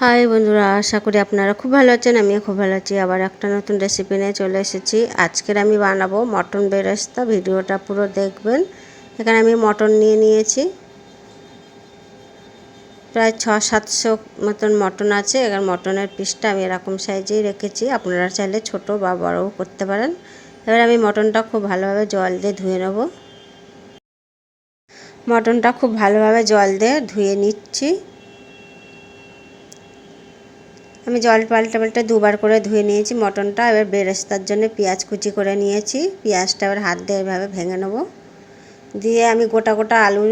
High বন্ধুরা, আশা করি আপনারা খুব ভালো আছেন, আমিও খুব ভালো আছি। আবার একটা নতুন রেসিপি নিয়ে চলে এসেছি। আজকের আমি বানাবো মটন বেরেস্তা, ভিডিওটা পুরো দেখবেন। এখানে আমি মটন নিয়ে নিয়েছি। প্রায় ছ সাতশো মতন মটন আছে। এবার মটনের পিসটা আমি এরকম সাইজেই রেখেছি। আপনারা চাইলে ছোট বা বড়ও করতে পারেন। এবার আমি মটনটা খুব ভালোভাবে জল দিয়ে ধুয়ে নেব। মটনটা খুব ভালোভাবে জল দিয়ে ধুয়ে নিচ্ছি। আমি জল পাল্টা পাল্টে দুবার করে ধুয়ে নিয়েছি, মটনটা, এবার বেরেস্তার জন্য পেঁয়াজ কুচি করে নিয়েছি। পেঁয়াজটা এবার হাত দিয়ে এভাবে ভেঙে নেব। দিয়ে আমি গোটা গোটা আলু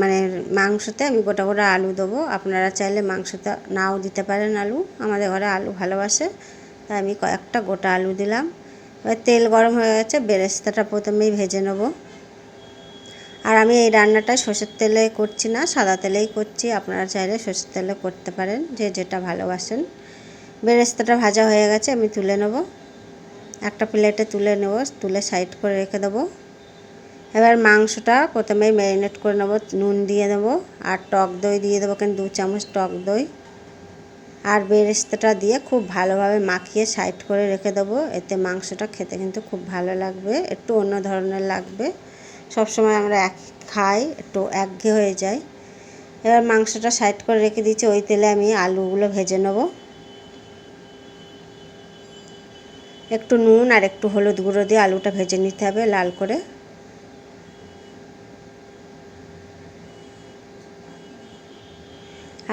মানে মাংসতে আমি গোটা গোটা আলু দেবো। আপনারা চাইলে মাংসতে নাও দিতে পারেন আলু, আমাদের ঘরে আলু ভালোবাসে, তাই আমি কয়েকটা গোটা আলু দিলাম। এবার তেল গরম হয়ে গেছে, বেরেস্তাটা প্রথমেই ভেজে নেব। আর আমি এই রান্নাটা সর্ষের তেলে করছি না, সাদা তেলেই করছি। আপনারা চাইলে সর্ষের তেলে করতে পারেন, যে যেটা ভালোবাসেন। বেরেস্তাটা ভাজা হয়ে গেছে, আমি তুলে নেব। একটা প্লেটে তুলে নেব, তুলে সাইড করে রেখে দেবো। এবার মাংসটা প্রথমে ম্যারিনেট করে নেব, নুন দিয়ে দেবো, আর টক দই দিয়ে দেবো কেন দু চামচ টক দই। আর বেরেস্তাটা দিয়ে খুব ভালোভাবে মাখিয়ে সাইড করে রেখে দেবো, এতে মাংসটা খেতে কিন্তু খুব ভালো লাগবে, একটু অন্য ধরনের লাগবে। সবসময় আমরা এক খাই, একটু একঘে হয়ে যায়। এবার মাংসটা সাইড করে রেখে দিচ্ছি, ওই তেলে আমি আলুগুলো ভেজে নেব। একটু নুন আর একটু হলুদ গুঁড়ো দিয়ে আলুটা ভেজে নিতে হবে লাল করে।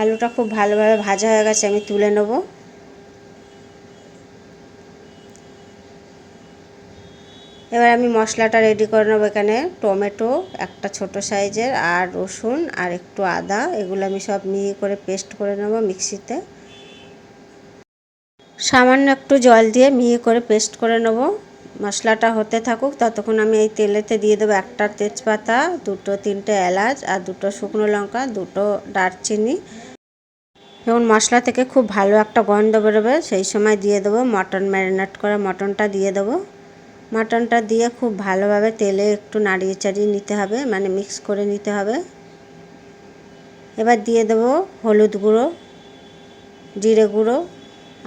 আলুটা খুব ভালোভাবে ভাজা হয়ে গেছে, আমি তুলে নেব। এবার আমি মশলাটা রেডি করে নেব এখানে। টমেটো, একটা ছোট সাইজের, আর রসুন, আর একটু আদা। এগুলো আমি সব মিহি করে পেস্ট করে নেব মিক্সিতে। সামান্য একটু জল দিয়ে মিহি করে পেস্ট করে নেব। মশলাটা হতে থাকুক, ততক্ষণ আমি এই তেলেতে দিয়ে দেবো একটা তেজপাতা, দুটো, তিনটে এলাচ, আর দুটো শুকনো লঙ্কা, দুটো দারচিনি। এবং মশলা থেকে খুব ভালো একটা গন্ধ বেরোবে, সেই সময় দিয়ে দেবো মটন ম্যারিনেট করা মটনটা দিয়ে দেবো। মটনটা দিয়ে খুব ভালোভাবে তেলে একটু নাড়িয়ে চাড়িয়ে নিতে হবে মানে মিক্স করে নিতে হবে। এবার দিয়ে দেবো হলুদ গুঁড়ো, জিরে গুঁড়ো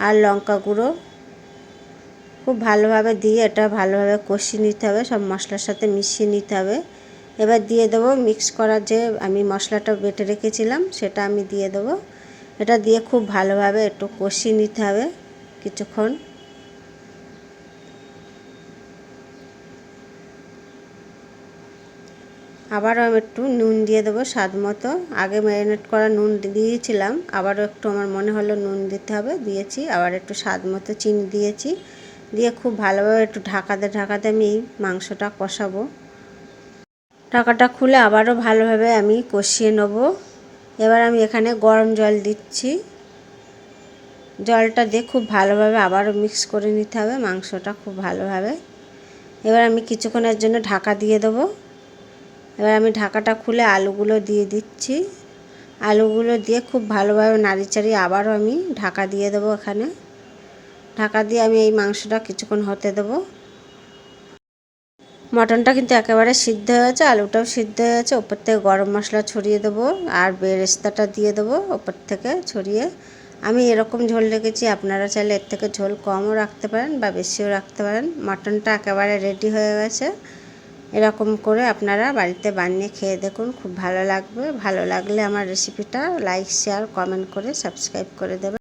আর লঙ্কা গুঁড়ো। খুব ভালোভাবে দিয়ে এটা ভালোভাবে কষিয়ে নিতে হবে, সব মশলার সাথে মিশিয়ে নিতে হবে। এবার দিয়ে দেবো মিক্স করার যে আমি মশলাটা বেটে রেখেছিলাম, সেটা আমি দিয়ে দেবো। এটা দিয়ে খুব ভালোভাবে একটু কষিয়ে নিতে হবে কিছুক্ষণ। আবারও আমি একটু নুন দিয়ে দেবো স্বাদ মতো। আগে ম্যারিনেট করা নুন দিয়েছিলাম, আবারও একটু আমার মনে হলো নুন দিতে হবে, দিয়েছি, আবার একটু স্বাদ মতো চিনি দিয়েছি। দিয়ে খুব ভালোভাবে একটু ঢাকাতে ঢাকাতে আমি মাংসটা কষাবো। ঢাকাটা খুলে আবারও ভালোভাবে আমি কষিয়ে নেব। এবার আমি এখানে গরম জল দিচ্ছি। জলটা দিয়ে খুব ভালোভাবে আবারও মিক্স করে নিতে হবে মাংসটা খুব ভালোভাবে। এবার আমি কিছুক্ষণের জন্য ঢাকা দিয়ে দেবো। এবার আমি ঢাকাটা খুলে আলুগুলো দিয়ে দিচ্ছি। আলুগুলো দিয়ে খুব ভালোভাবে নাড়ি চাড়িয়ে আবারও আমি ঢাকা দিয়ে দেবো এখানে। ঢাকা দিয়ে আমি এই মাংসটা কিছুক্ষণ হতে দেবো। মটনটা কিন্তু একেবারে সিদ্ধ হয়ে গেছে, আলুটাও সিদ্ধ হয়ে গেছে। ওপর থেকে গরম মশলা ছড়িয়ে দেবো আর বেরেস্তাটা দিয়ে দেবো ওপর থেকে ছড়িয়ে। আমি এরকম ঝোল রেখেছি, আপনারা চাইলে এর থেকে ঝোল কমও রাখতে পারেন বা বেশিও রাখতে পারেন। মটনটা একেবারে রেডি হয়ে গেছে। এরকম করে আপনারা বাড়িতে বানিয়ে খেয়ে দেখুন, খুব ভালো লাগবে। ভালো লাগলে আমার রেসিপিটা লাইক শেয়ার কমেন্ট করে সাবস্ক্রাইব করে দেবেন।